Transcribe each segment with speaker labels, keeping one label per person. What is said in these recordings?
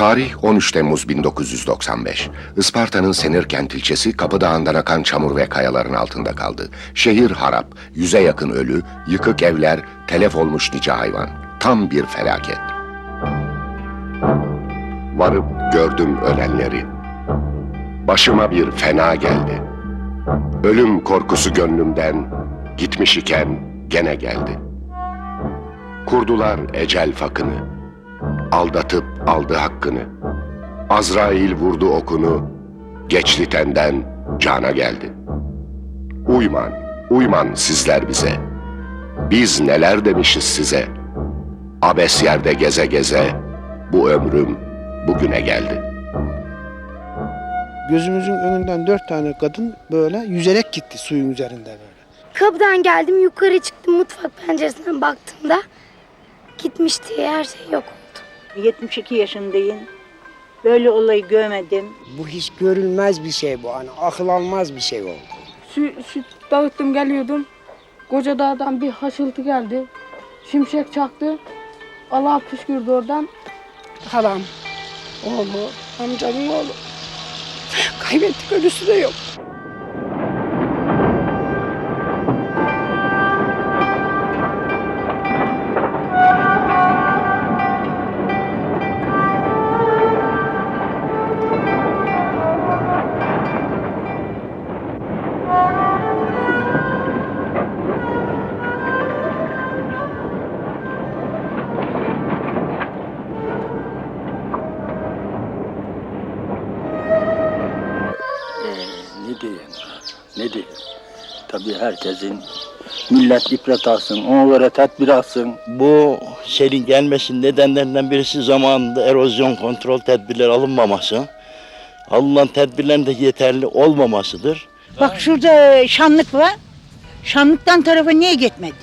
Speaker 1: Tarih 13 Temmuz 1995. Isparta'nın Senirkent ilçesi Kapıdağı'ndan akan çamur ve kayaların altında kaldı. Şehir harap, yüze yakın ölü, yıkık evler, telef olmuş nice hayvan. Tam bir felaket. Varıp gördüm ölenleri. Başıma bir fena geldi. Ölüm korkusu gönlümden gitmiş iken gene geldi. Kurdular ecel fakını. Aldatıp aldı hakkını. Azrail vurdu okunu. Geçli tenden cana geldi. Uyman, uyman sizler bize. Biz neler demişiz size. Abes yerde geze geze bu ömrüm bugüne geldi.
Speaker 2: Gözümüzün önünden dört tane kadın böyle yüzerek gitti suyun üzerinde böyle.
Speaker 3: Kapıdan geldim yukarı çıktım mutfak penceresinden baktığımda gitmişti her şey yok oldu.
Speaker 4: 72 yaşındayım. Böyle olayı görmedim.
Speaker 2: Bu hiç görülmez bir şey bu. Hani akıl almaz bir şey oldu.
Speaker 5: Süt, süt dağıttım geliyordum. Koca dağdan bir haşıltı geldi. Şimşek çaktı. Allah püskürdü oradan.
Speaker 2: Halam, oğlu, amcamın oğlu. Kaybettik ölüsü de yok.
Speaker 6: Ne diyeyim ne diyeyim. Tabii herkesin millet ibret alsın, ona göre tedbir alsın. Bu selin gelmesinin nedenlerinden birisi zamanında erozyon kontrol tedbirleri alınmaması. Alınan tedbirlerin de yeterli olmamasıdır.
Speaker 4: Bak şurada şanlık var. Şanlıktan tarafa niye gitmedi?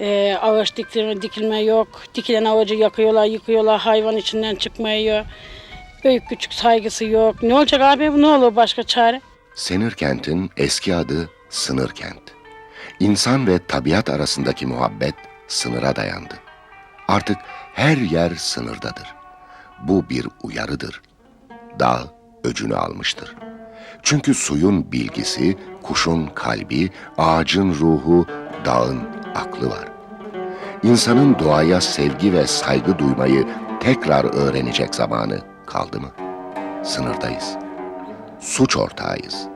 Speaker 5: Ee, ağaç diktirme, dikilme yok. Dikilen ağacı yakıyorlar, yıkıyorlar. Hayvan içinden çıkmıyor. Büyük küçük saygısı yok. Ne olacak abi? Bu ne olur başka çare?
Speaker 1: Senirkent'in eski adı Sınırkent. İnsan ve tabiat arasındaki muhabbet sınıra dayandı. Artık her yer sınırdadır. Bu bir uyarıdır. Dağ öcünü almıştır. Çünkü suyun bilgisi, kuşun kalbi, ağacın ruhu, dağın aklı var. İnsanın doğaya sevgi ve saygı duymayı tekrar öğrenecek zamanı kaldı mı? Sınırdayız. Suç ortağıyız.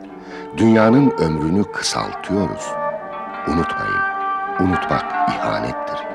Speaker 1: Dünyanın ömrünü kısaltıyoruz. Unutmayın, unutmak ihanettir.